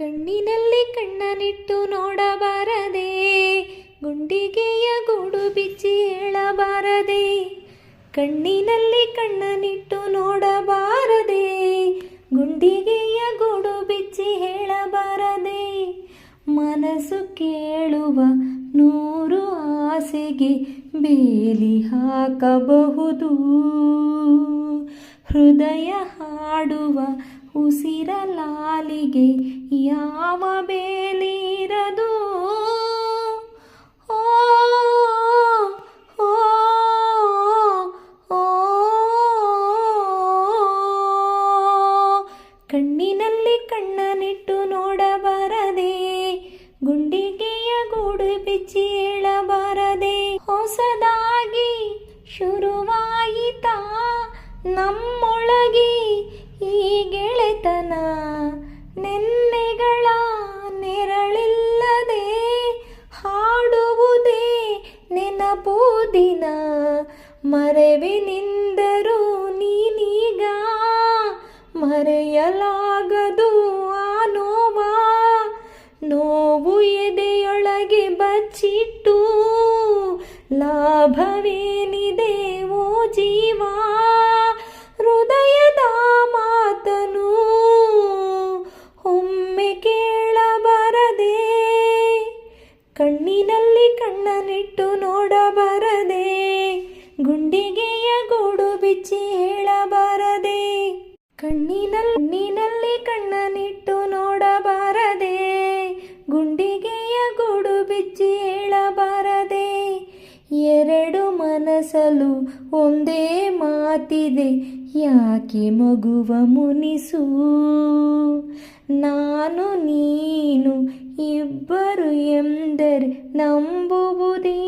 ಕಣ್ಣಿನಲ್ಲಿ ಕಣ್ಣನಿಟ್ಟು ನೋಡಬಾರದೆ, ಗುಂಡಿಗೆಯ ಗೂಡು ಬಿಚ್ಚಿ ಹೇಳಬಾರದೆ, ಕಣ್ಣಿನಲ್ಲಿ ಕಣ್ಣನಿಟ್ಟು ನೋಡಬಾರದೆ, ಗುಂಡಿಗೆಯ ಗೂಡು ಬಿಚ್ಚಿ ಹೇಳಬಾರದೆ. ಮನಸ್ಸು ಕೇಳುವ ನೂರು ಆಸೆಗೆ ಬೇಲಿ ಹಾಕಬಹುದು. ಹೃದಯ ಹಾಡುವ ಉಸಿರ ಲಾಲಿಗೆ ಯಾವ ಬೇಲಿರದು ಓ. ಕಣ್ಣಿನಲ್ಲಿ ಕಣ್ಣನಿಟ್ಟು ನೋಡಬಾರದೆ, ಗುಂಡಿಗೆಯ ಗೂಡು ಬಿಚ್ಚಿ ಹೇಳಬಾರದೆ, ಹೊಸದಾಗಿ ಶುರುವಾಯಿತಾ ನಮ್ಮೊಳಗೆ ಈ ಗೆಳೆತನ ನೆನ್ನೆಗಳ ನೆರಳಿಲ್ಲದೆ ಹಾಡುವುದೇ ನೆನಪು ದಿನ. ಮರೆವಿನಿಂದರು ನೀನೀಗ ಮರೆಯಲಾಗದು ಆ ನೋವ. ನೋವು ಎದೆಯೊಳಗೆ ಬಚ್ಚಿಟ್ಟು ಲಾಭವೇನಿದೆ ಕಣ್ಣಿನಲ್ಲಿ ಕಣ್ಣನಿಟ್ಟು ನೋಡಬಾರದೆ, ಗುಂಡಿಗೆಯ ಗೂಡು ಬಿಚ್ಚಿ ಹೇಳಬಾರದೆ. ಕಣ್ಣಿನಲ್ಲಿ ಕಣ್ಣಿನಲ್ಲಿ ಕಣ್ಣನಿಟ್ಟು ನೋಡಬಾರದೆ, ಗುಂಡಿಗೆಯ ಗೂಡು ಬಿಚ್ಚಿ ಹೇಳಬಾರದೆ. ಎರಡು ಮನಸಲು ಒಂದೇ ಮಾತಿದೆ, ಯಾಕೆ ಮಗುವ ಮುನಿಸು? ನಾನು ನೀನು ಇಬ್ಬರು ಎಂದರ್ ನಂಬುವುದೇ